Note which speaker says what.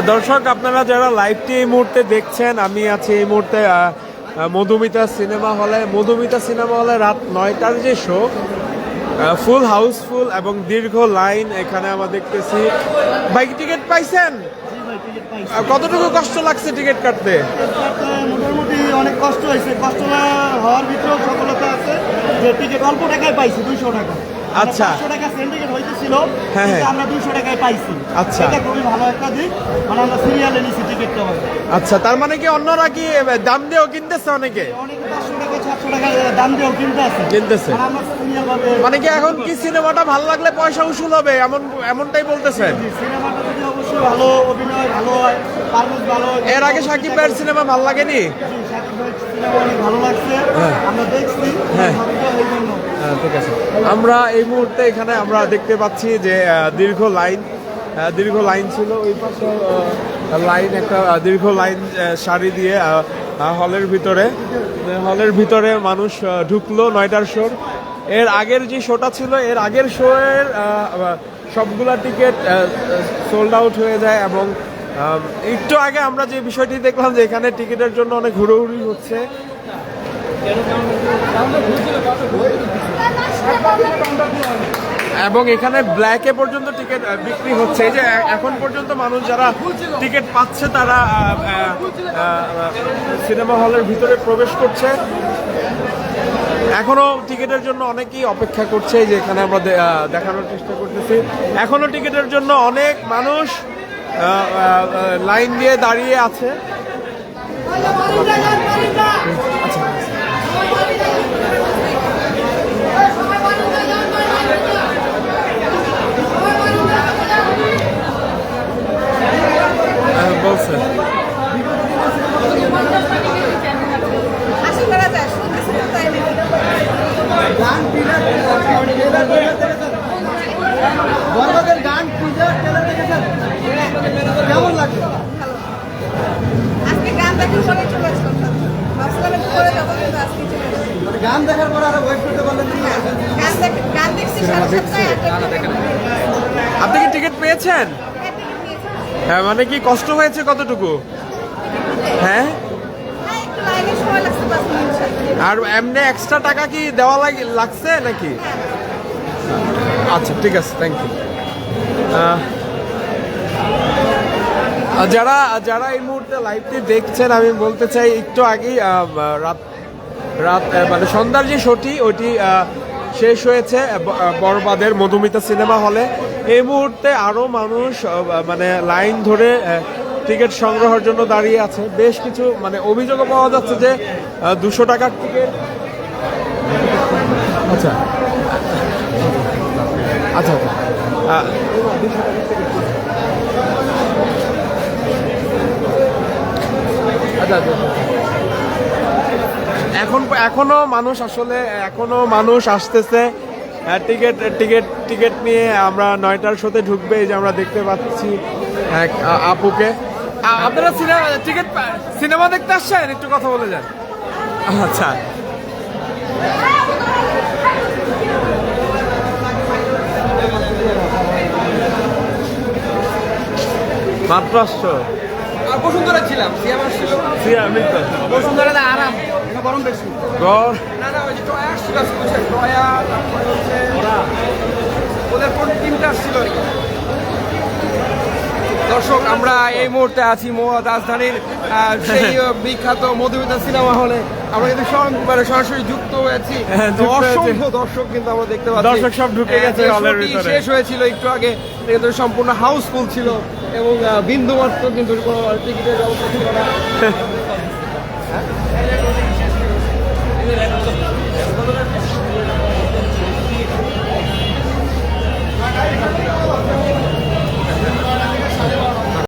Speaker 1: দর্শক, আপনারা যারা লাইভটি এই মুহূর্তে দেখছেন, আমি আছি এই মুহূর্তে মধুমিতা সিনেমা হলে, মধুমিতা সিনেমা হলে রাত নয়টার যে শো ফুল হাউসফুল এবং দীর্ঘ লাইন এখানে আমরা দেখতেছি। বাইক টিকিট পাইছেন? কতটুকু কষ্ট লাগছে টিকিট কাটতে?
Speaker 2: কাটতে মোটামুটি অনেক কষ্ট হয়েছে। কষ্ট হওয়ার ভিতরেও সফলতা আছে। যে টিকিট অল্প টাকায় পাইছি, দুইশো টাকা।
Speaker 1: আচ্ছা।
Speaker 2: পাঁচশো টাকা সিন্ডিকেট হইতেছিল
Speaker 1: হ্যাঁ, হ্যাঁ।
Speaker 2: আমরা দুইশো টাকায় পাইছি
Speaker 1: আচ্ছা।
Speaker 2: এটা খুবই ভালো একটা দিক মানে আমরা সিরিয়ালে নিছি টিকিটটা
Speaker 1: আচ্ছা তার মানে কি অন্যরা কি দাম দিয়েও কিনতেছে অনেকে
Speaker 2: অনেকে পাঁচশো টাকা সাতশো টাকা দাম দিয়েও কিনতে আছে
Speaker 1: কিনতেছে।
Speaker 2: মানে
Speaker 1: মানে কি এখন কি সিনেমাটা ভালো লাগলে পয়সা উসুল হবে এমন এমনটাই বলতেছেন
Speaker 2: সিনেমাটা যদি অবশ্যই ভালো অভিনয় ভালো হয় পারফরমেন্স ভালো
Speaker 1: এর আগে সাকিব ভাইয়ের সিনেমা ভালো লাগেনি
Speaker 2: জি, শাকিব ভাইয়ের সিনেমা অনেক ভালো লাগছে
Speaker 1: হ্যাঁ।
Speaker 2: আমরা দেখছি
Speaker 1: হ্যাঁ। ঠিক আছে। আমরা এই মুহূর্তে এখানে আমরা দেখতে পাচ্ছি যে দীর্ঘ লাইন দীর্ঘ লাইন ছিল ওই পাশে লাইন একটা দীর্ঘ লাইন সারি দিয়ে হলের ভিতরে হলের ভিতরে মানুষ ঢুকলো নয়টার শোর। এর আগের যে শোটা ছিল এর আগের শো এর আহ, আহ, সবগুলা টিকিট সোল্ড আউট হয়ে যায় এবং একটু আগে আমরা যে বিষয়টি দেখলাম যে এখানে টিকিটের জন্য অনেক হুড়োহুড়ি হচ্ছে এবং এখানে ব্ল্যাকে পর্যন্ত টিকিট বিক্রি হচ্ছে। যে এখন পর্যন্ত মানুষ যারা টিকিট পাচ্ছে, তারা সিনেমা হলের ভিতরে প্রবেশ করছে। এখনও টিকিটের জন্য অনেকেই অপেক্ষা করছে যে এখানে আমরা দেখানোর চেষ্টা করতেছি। এখনও টিকিটের জন্য অনেক মানুষ লাইন দিয়ে দাঁড়িয়ে আছে আহ, বলছে
Speaker 3: আশি করা যায় শুনতেছি তো তাই
Speaker 2: বরবাদের গান পূজা ট্রেলার দেখেছেন কেমন লাগে
Speaker 3: আজকে গান দেখে পরে চলে আসলাম ভাবছিলাম একটু পরে যাব কিন্তু আজকে চলে আসলাম
Speaker 2: মানে গান দেখার পর আরও ওয়েট করতে পারলেন
Speaker 3: গান দেখছি সাড়ে
Speaker 1: আপনি কি টিকিট পেয়েছেন? হ্যাঁ মানে কি কষ্ট হয়েছে কতটুকু? হ্যাঁ? আর এমনি এক্সট্রা টাকা কি দেওয়া লাগে, লাগছে নাকি? আচ্ছা ঠিক আছে থ্যাংক ইউ যারা যারা এই মুহূর্তে লাইভটি দেখছেন, আমি বলতে চাই, একটু আগেই রাত রাত মানে সন্ধ্যার যে শোটি ওইটি শেষ হয়েছে ব- আহ, বরবাদের মধুমিতা সিনেমা হলে। এই মুহূর্তে আরও মানুষ মানে লাইন ধরে টিকিট সংগ্রহের জন্য দাঁড়িয়ে আছে। বেশ কিছু মানে অভিযোগও পাওয়া যাচ্ছে যে দুশো টাকার টিকিট। আচ্ছা। আচ্ছা। আচ্ছা আচ্ছা। এখন এখন মানুষ আসলে, এখনও মানুষ আসতেছে। টিকিট টিকিট টিকিট নিয়ে আমরা নয়টার শোতে ঢুকবে, এই যে আমরা দেখতে পাচ্ছি এক আপুকে। আপনারা সিনেমা টিকিট সিনেমা দেখতে আসছেন? একটু কথা বলে যান। আচ্ছা। মাত্র
Speaker 4: বসুন্ধরা ছিলাম সিয়াম আসছিল
Speaker 1: আমি তো
Speaker 4: বসুন্ধরা আরাম।
Speaker 2: গরম বেশি।
Speaker 4: না না ওই যে টয়া আসছিল বুঝছেন টয়া তারপরে হচ্ছে ওদের কোন টিমটা আসছিল আর কি? দর্শক আমরা এই মুহূর্তে আছি রাজধানীর সেই বিখ্যাত মধুমিতা সিনেমা হলে। আমরা কিন্তু মানে সরাসরি যুক্ত হয়েছি
Speaker 1: হ্যাঁ,
Speaker 4: তো অসংখ্য দর্শক কিন্তু আমরা দেখতে পাচ্ছি।
Speaker 1: দর্শক সব ঢুকে গেছে।
Speaker 4: শেষ হয়েছিল একটু আগে। কিন্তু সম্পূর্ণ হাউসফুল ছিল। এবং বিন্দু মাত্র কিন্তু কোনো টিকিটের ব্যবস্থা ছিল না।